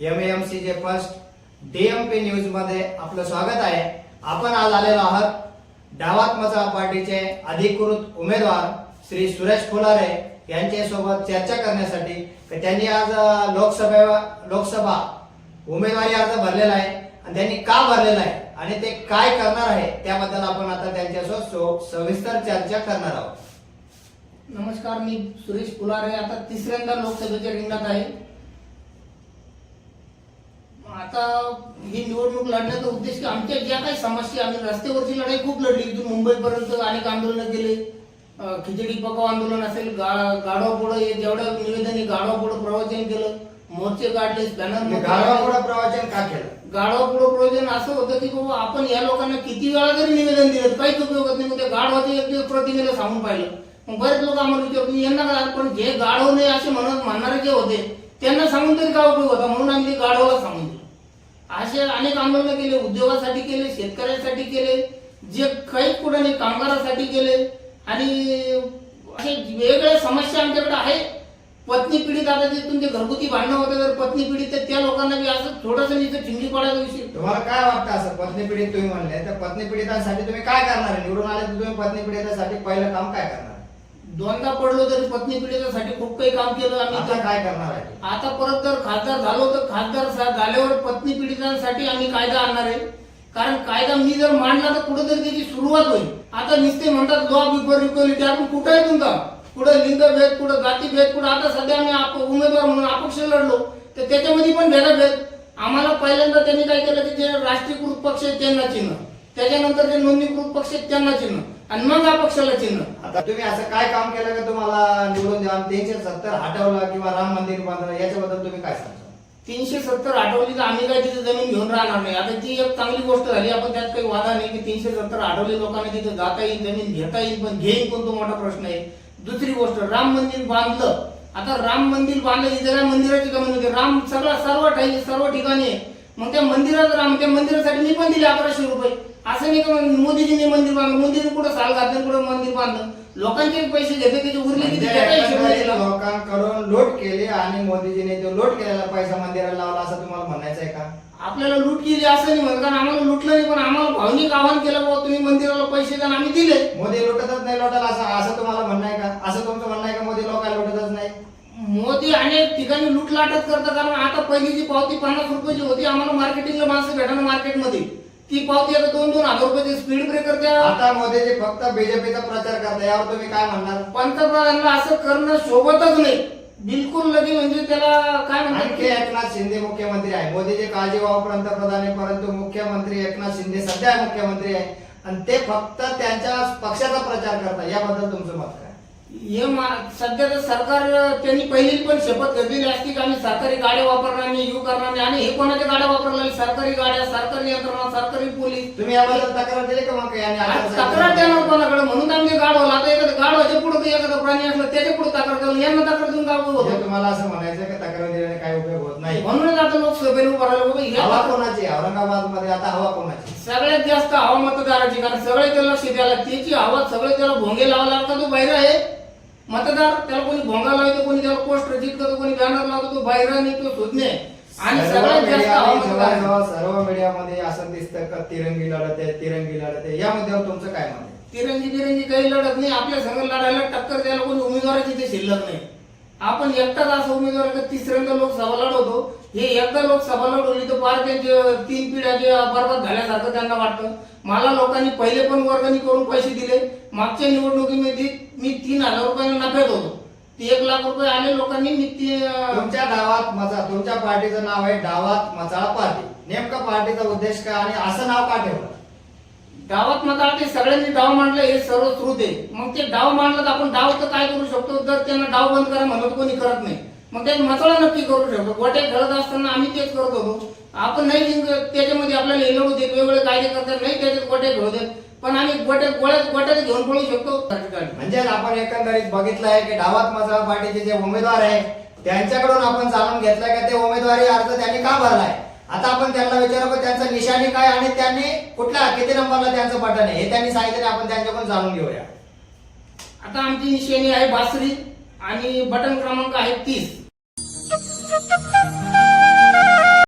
M M C J first DMP न्यूजमध्ये आपलं स्वागत आहे. आपण आज आलेलो आहात डावात्मचा पार्टीचे अधिकृत उमेदवार श्री सुरेश फुलारे यांच्यासोबत चर्चा करण्यासाठी. तर त्यांनी आज लोकसभा लोकसभे लोकसभा उमेदवारी अर्ज भरलेला आहे आणि त्यांनी का भरलेला आहे आणि ते काय करणार आहे त्याबद्दल आपण आता त्यांच्यासोबत सो- सविस्तर चर्चा करणार आहोत. नमस्कार मी सुरेश फुलारे आता तिसऱ्यांदा लोकसभेच्या रिंगणात आहे. आता ही निवडणूक लढण्याचा उद्देश की आमच्या ज्या काही समस्या आम्ही रस्त्यावरची लढाई खूप लढली. इथून मुंबईपर्यंत अनेक आंदोलनं केले. खिचडी पकाव आंदोलन असेल गा- गाढवा पुढे जेवढं निवेदन आहे गाढवा पुढे प्रवचन केलं मोर्चे काढले बॅनर गाढवापुढं प्रवचन का केलं? गाढवा पुढे प्रयोजन असं होतं की बाबा आपण या लोकांना किती वेळा जरी निवेदन दिलं काहीच उपयोग होत नाही मग त्या गाढवाचे एक दिवस प्रतिमेला सांगून पाहिलं. मग बरेच लोक आम्हाला विचारतो "तुम्ही यांना काय पण जे गाढव नाही असे म्हणत म्हणणारे जे होते त्यांना सांगून तरी काय उपयोग होता? म्हणून आम्ही गाढवाला सांगून असे अनेक आंदोलन केले उद्योगासाठी केले शेतकऱ्यांसाठी केले जे काही कुठे कामगारासाठी केले. आणि असे वेगवेगळ्या समस्या आमच्याकडे आहे. पत्नी पीडित आता जे तुमचे घरगुती भांडणं होते तर पत्नी पीडित तर त्या लोकांना बी असं थोडस इथं चिंगी पडायचा विषय. तुम्हाला काय वाटतं असं? पत्नी पीडित तुम्ही म्हणले तर पत्नी पीडितांसाठी तुम्ही काय करणार? निवडून आले तर तुम्ही पत्नी पीडितांसाठी पहिलं काम काय करणार? दोनदा पडलो तरी पत्नी पीडितासाठी खूप काही काम केलं आम्ही. आता काय करणार आहे? आता परत जर खासदार झालो तर खासदार सा- झाल्यावर पत्नी पीडितांसाठी आम्ही कायदा आणणार आहे. कारण कायदा मी जर मांडला तर कुठेतरी त्याची सुरुवात होईल. आता नुसते म्हणतात लॉ बिफोर इक्वलिटी आपण कुठं आहे तुमचा? कुठं लिंगभेद कुठं जातीभेद कुठं आता सध्या आम्ही आप- उमेदवार म्हणून अपक्ष लढलो तर त्याच्यामध्ये पण भेदाभेद. आम्हाला पहिल्यांदा त्यांनी काय केलं की जे राष्ट्रीयकृत पक्ष आहे त्यांना चिन्ह. त्याच्यानंतर जे नोंदणीकृत पक्ष आहेत त्यांना चिन्ह. आणि मग अपक्षाला चिन्ह. आता तुम्ही असं काय काम केलं का तुम्हाला निवडून द्या तीनशे सत्तर हटवलं किंवा राम मंदिर बांधलं याच्याबद्दल तुम्ही काय सांगता? तीनशे सत्तर आठवली तर आम्ही काय तिथे जमीन घेऊन राहणार नाही. आता ती एक चांगली गोष्ट झाली. आपण त्यात काही वादा नाही की तीनशे सत्तर आठवले लोकांना तिथे जाता येईल जमीन घेता येईल पण घेईन कोण तो मोठा प्रश्न आहे? दुसरी गोष्ट राम मंदिर बांधलं. आता राम मंदिर बांधलं इथे काय मंदिराची कमी नव्हती राम सगळा सर्व ठिकाणी सर्व ठिकाणी आहे. मग त्या मंदिरात राम त्या मंदिरासाठी मी पण दिले अकराशे रुपये. असं नाही का मोदीजींनी मंदिर बांधलं मोदीने कुठं साल घातलं कुठं मंदिर बांधलं. लोकांचे पैसे घेते त्याचे उरले किती? म्हणजे त्याचा हिशोब नाही एकंदरीत दिला. लोकांकडून लूट केली आणि मोदीजीने तो लूट केलेला पैसा मंदिराला लावला असं तुम्हाला म्हणायचं आहे का? आपल्याला लूट केली असं नाही म्हणत कारण आम्हाला लुटलं नाही पण आम्हाला भावनिक आवाहन केलं बाबा तुम्ही मंदिराला पैसे द्या आणि आम्ही दिले. मोदी लुटतच नाही लोटाला असं असं तुम्हाला म्हणणं आहे का? असं तुमचं म्हणणं आहे का मोदी लोकांना लुटतच नाही मोदी अनेक ठिकाणी लुटलाटच करतात कारण आता पहिली जी पावती पन्नास रुपयाची होती. आम्हाला मार्केटिंगला माणसं भेटणं मार्केटमध्ये ती पावती आता दोन दोन हजार रुपयाची स्पीड ब्रेकर त्या आता मोदीजी फक्त बीजेपीचा प्रचार करता यावर तुम्ही काय म्हणणार? पंतप्रधानांना असं करणं शोभतच नाही. बिलकुल लगे म्हणजे त्याला काय म्हणतात? एकनाथ शिंदे मुख्यमंत्री आहे. मोदीजी काळजी व्हावं पंतप्रधान आहे परंतु मुख्यमंत्री एकनाथ शिंदे सध्या मुख्यमंत्री आहे. आणि ते फक्त त्यांच्या पक्षाचा प्रचार करतात. याबद्दल तुमचं मत काय? हे मा- सध्या तर सरकार त्यांनी पहिली पण शपथ घेतलेली असती की आम्ही सरकारी गाड्या वापरणार नाही यू करणार नाही. आणि हे कोणाच्या गाड्या वापरल्या सरकारी गाड्या सरकारी यंत्रणा सरकारी पोलीस. तुम्ही याबद्दल तक्रार दिली का मग यांनी आज आचारसंहिता- तक्रार देणार कोणाकडे? म्हणून आम्ही गाडवला आता एखादं गाडवाच्या पुढे एखादा प्राणी असलं त्याच्या पुढे तक्रार करून यांना तक्रार देऊन गाव म्हणजे होतं तुम्हाला असं म्हणायचं की तक्रार दिल्याने काही उपयोग होत नाही? म्हणूनच आता लोकसभेने उभं राहिलं. हे हवा कोणाची? औरंगाबादमध्ये आता हवा कोणाची? सगळ्यात जास्त हवा मतदाराची कारण सगळे त्याला लक्ष द्यायला त्याची हवा सगळे त्याला भोंगे लावायला लागतात. तो बाहेर आहे. मतदार त्याला कोणी भोंगा लावतो कोणी त्याला पोस्टर चिटकतो कोणी बॅनर लावतो तो बाहेर तो सुज्ञ आहे आणि सर्व सगळ्यात जास्त मीडियामध्ये असं दिसतं का तिरंगी लढत आहे तिरंगी लढत. आहे या मुद्द्यावर तुमचं काय मत आहे? तिरंगी बिरंगी काही लढत नाही. आपल्या संघ लढायला टक्कर द्यायला कोणी उमेदवाराची इथे शिल्लक नाही. आपण एकटाच असं उमेदवार तिसऱ्यांदा लोकसभा लढवतो? हे एकदा लोकसभा लढवली तर फार त्यांचे तीन पिढ्या जे बरबाद झाल्यासारखं त्यांना वाटतं. मला लोकांनी पहिले पण वर्गणी करून पैसे दिले. मागच्या निवडणुकीमध्ये मी तीन हजार रुपयांना नफ्यात होतो ती एक लाख रुपये आले लोकांनी मी ती तुमच्या डावात मचा तुमच्या पार्टीचं नाव आहे डावात मचाळा पार्टी. नेमका पार्टीचा उद्देश काय आणि असं नाव का ठेवलं? डावात मग ते सगळ्यांनी डाव मांडलं हे सर्व श्रुत आहे. मग ते डाव मांडलं तर आपण डाव तर काय करू शकतो? जर त्यांना डाव बंद करा म्हणलं तर कोणी करत नाही. मग ते मसाला नक्की करू शकतो. गोट्या खेळत असताना आम्ही तेच करत होतो. आपण नाही त्याच्यामध्ये आपल्याला हे लढू देत वेगवेगळे कायदे करतात नाही त्याच्यात गोट्या खेळू देत. पण आम्ही गोट्या गोळ्यात गोट्यात घेऊन पळू शकतो. म्हणजे आपण एकंदरीत बघितलं आहे की डावात मचाळा पार्टीचे जे उमेदवार आहे त्यांच्याकडून आपण जाणून घेतलंय का ते उमेदवारी अर्ज त्यांनी का भरलाय? आता आपण त्यांना विचारू की त्यांचं निशाणी काय आणि त्यांनी कुठल्या किती नंबरला त्यांचं बटन आहे? हे त्यांनी सांगितलं आपण त्यांच्याकडून जाणून घेऊया. आता आमची निशाणी आहे बासरी आणि बटन क्रमांक आहे तीस.